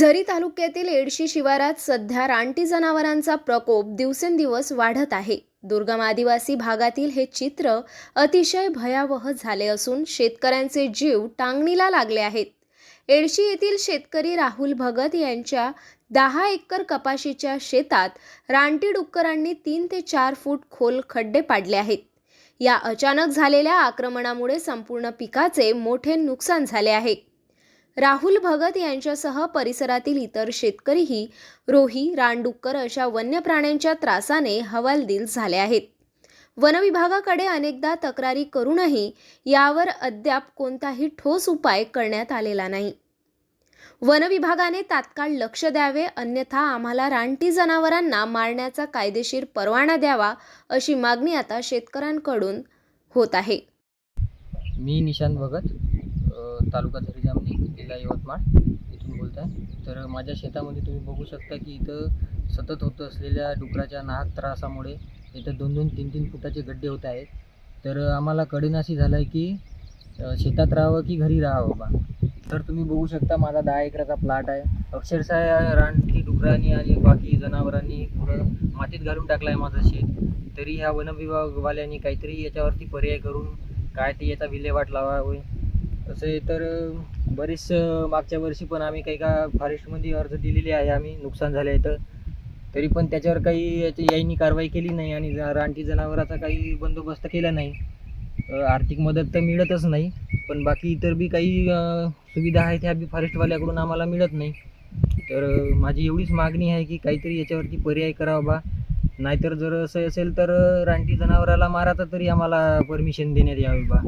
झरी तालुक्यातील एडशी शिवारात सध्या रानटी जनावरांचा प्रकोप दिवसेंदिवस वाढत आहे. दुर्गम आदिवासी भागातील हे चित्र अतिशय भयावह झाले असून शेतकऱ्यांचे जीव टांगणीला लागले आहेत. एडशी येथील शेतकरी राहुल भगत यांच्या दहा एकर कपाशीच्या शेतात रानटी डुक्करांनी तीन ते चार फूट खोल खड्डे पाडले आहेत. या अचानक झालेल्या आक्रमणामुळे संपूर्ण पिकाचे मोठे नुकसान झाले आहे. राहुल भगत यांच्यासह परिसरातील इतर शेतकरीही रोही रानडुक्कर अशा वन्य प्राण्यांच्या त्रासाने हवालदिल झाले आहेत. वनविभागाकडे अनेकदा तक्रारी करूनही यावर अद्याप कोणताही ठोस उपाय करण्यात आलेला नाही. वनविभागाने तात्काळ लक्ष द्यावे अन्यथा आम्हाला रानटी जनावरांना मारण्याचा कायदेशीर परवाना द्यावा अशी मागणी आता शेतकऱ्यांकडून होत आहे. मी निशांत भगत. तालुका झरी जामणी जिल्हा यवतमाळ इथून बोलत आहे तर माझ्या शेतामध्ये तुम्ही बघू शकता की इथं सतत होत असलेल्या डुकराच्या नाहक त्रासामुळे इथं दोन दोन तीन तीन फुटाचे गड्डे होत आहेत. तर आम्हाला कडेनाशी झालं आहे की शेतात राहावं की घरी राहावं बा? तर तुम्ही बघू शकता माझा दहा एकराचा प्लॉट आहे. अक्षरशः रानटी डुकरांनी आणि बाकी जनावरांनी पुढं मातीत घालून टाकला आहे माझं शेत. तरी ह्या वनविभागवाल्यांनी काहीतरी याच्यावरती पर्याय करून काय ते याचा विल्हेवाट लावावे. तसे तर बरेच मागच्या वर्षी पण आम्ही काही का फॉरेस्टमध्ये अर्ज दिलेले आहे. आम्ही नुकसान झाले आहे तर. तरी पण त्याच्यावर काही याची याईनी कारवाई केली नाही आणि रानटी जनावराचा काही बंदोबस्त केला नाही. आर्थिक मदत तर मिळतच नाही. पण बाकी इतर बी काही सुविधा आहेत ह्या बी फॉरेस्टवाल्याकडून आम्हाला मिळत नाही. तर माझी एवढीच मागणी आहे की काहीतरी याच्यावरती पर्याय करावा बा. नाहीतर जर असं असेल तर रानटी जनावराला मारायचं तरी आम्हाला परमिशन देण्यात यावी बा.